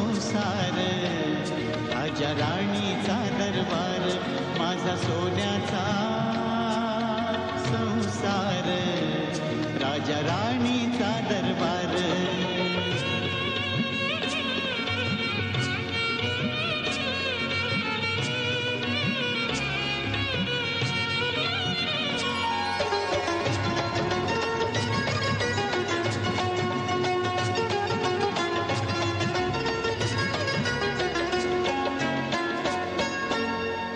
संसार. माझ्या राणीचा दरबार माझा सोन्याचा संसार. राजा राणी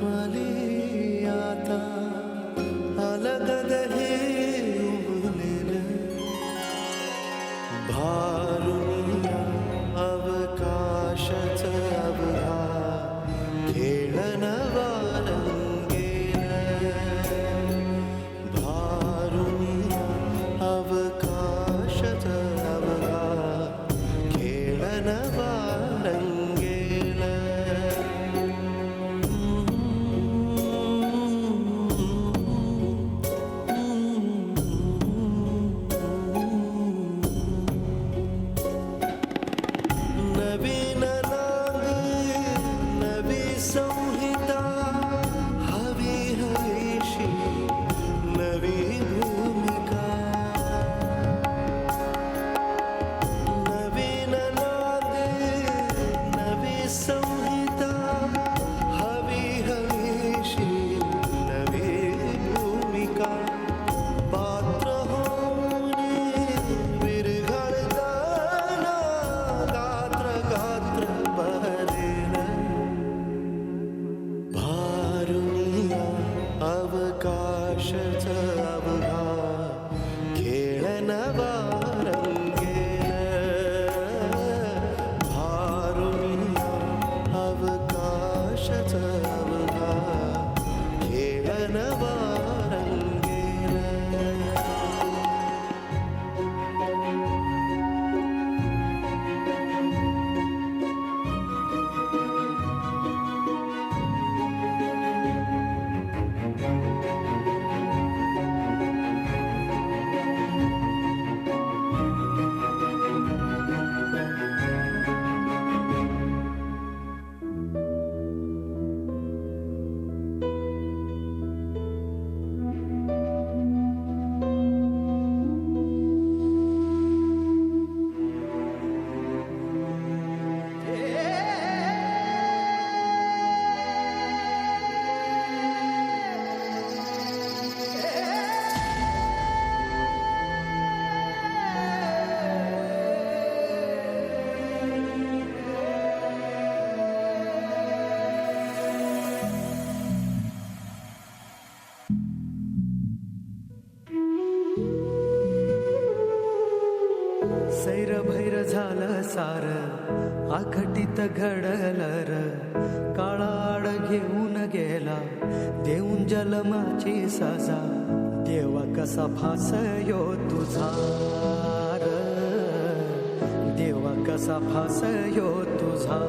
ಮರೆಯಾತ ಅಲಗದ love. आखटीत घडल र काळाड घेऊन गेला. देऊन जलमाची सजा. देवा कसा फासयो तुझा र. देवा कसा फासयो तुझा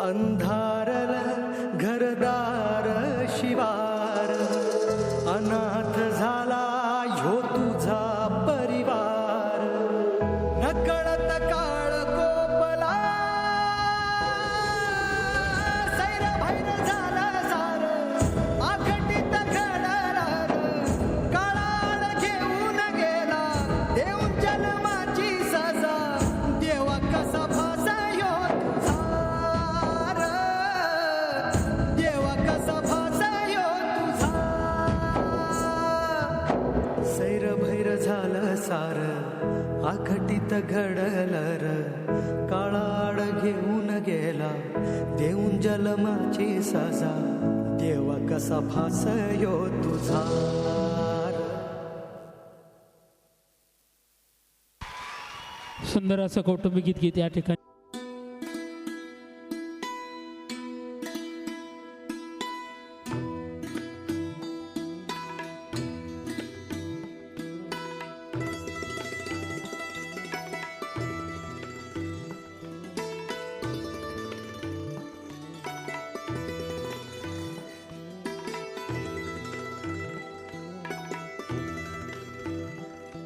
अंधा घडलर. काळाड घेऊन गेला देऊन जलमाची सजा. देवा कसा फासयो तुझा. सुंदर असं कौटुंबिक गीत गीत या ठिकाणी.